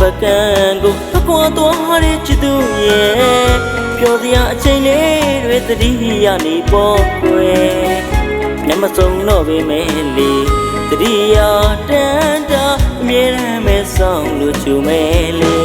ပတ်ကံကိုအကွာသွားတဲ့ချစ်သူရဲ့ပျော်စရာအချိန်လေးတွေသတိရနေပေါ်ကွယ်မျက်မစုံတော့ပေမဲ့လေသတိရတန်တာအမြဲတမ်းပဲဆောင်လို့ချူမဲ့လေ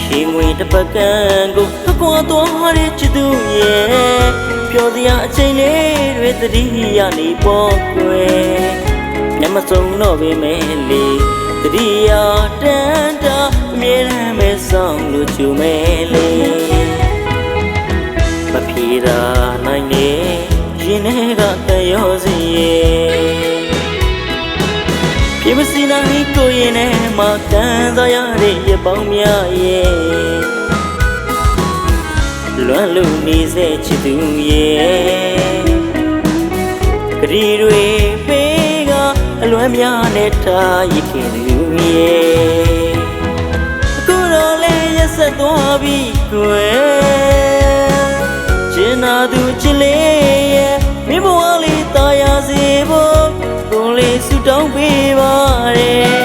ရှိငွေတစ်ပတ်ကံကိုအကွာသွားတဲ့ချစ်သူရဲ့ ပျော်စရာအချိန်လေးတွေသတိရနေပေါ်ကွယ်မျက်မစုံတော့ပေမဲ့လေသတိရတန်တာအမြဲတမ်းပဲဆောင်လို့ချူမဲ့လေမဖြေတာနိုင်နေရင်ထဲကတန်ရောစီရဲ့ပြမစီနိုင်ကိုရင်ထဲမှာတန်စားရတဲ့ရပောင်းများရဲ့ လွမ်းလို့နေစေချစ်သူရဲ့ဂရီတွေပေးကအလွမ်းများနဲ့ထားရခင်သူရဲ့အခုတော့လဲရက်ဆက်သွားပြီကွယ်ကျင်နာသူချစ်လေးရဲ့မိဘဝလေးတာယာစေဖို့ကိုယ်လေးဆူတောင်းပေးပါတယ်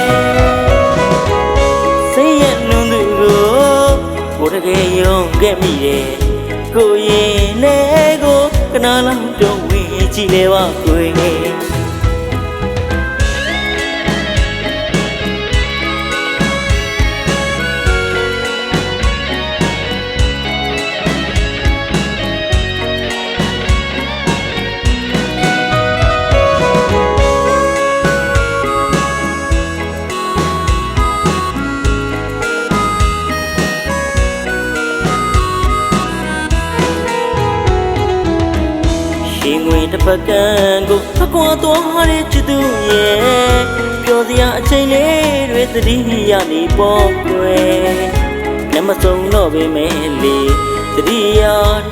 ခဲ့မိတယ်ကိုရင်နဲ့ကိုကနာလောက်တော့ဝင်ကြည့်လေပါကိုယ်ရှိငွေ တစ်ပတ်ကံကိုအကွာသွားတဲ့ချစ်သူရဲ့ပျော်စရာအချိန်လေးတွေသတိရနေပေါ်ကွယ်မျက်မစုံတော့ပေမဲ့လေသတိရ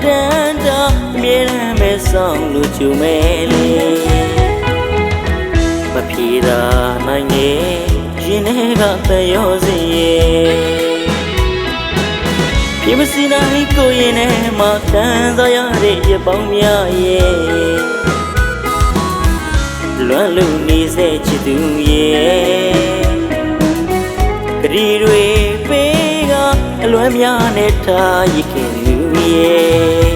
တန်တာအမြဲတမ်းပဲဆောင်လို့ချူမဲ့လေမဖြေတာနိုင်နေရင်ထဲကတန်ရောစီရဲ့ ပြမစီနိုင်ကိုရင်ထဲမှာတန်စားရတဲ့ရပောင်းများရဲ့လွမ်းလို့နေစေချစ်သူရဲ့ဂရီတွေပေးကအလွမ်းများနဲ့ထားရခင်သူရဲ့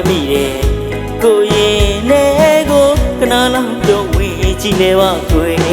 ခဲ့မိတယ်ကိုရင်နဲ့ကိုကနာလောက်တော့ဝင်ကြည့်လေပါကွယ်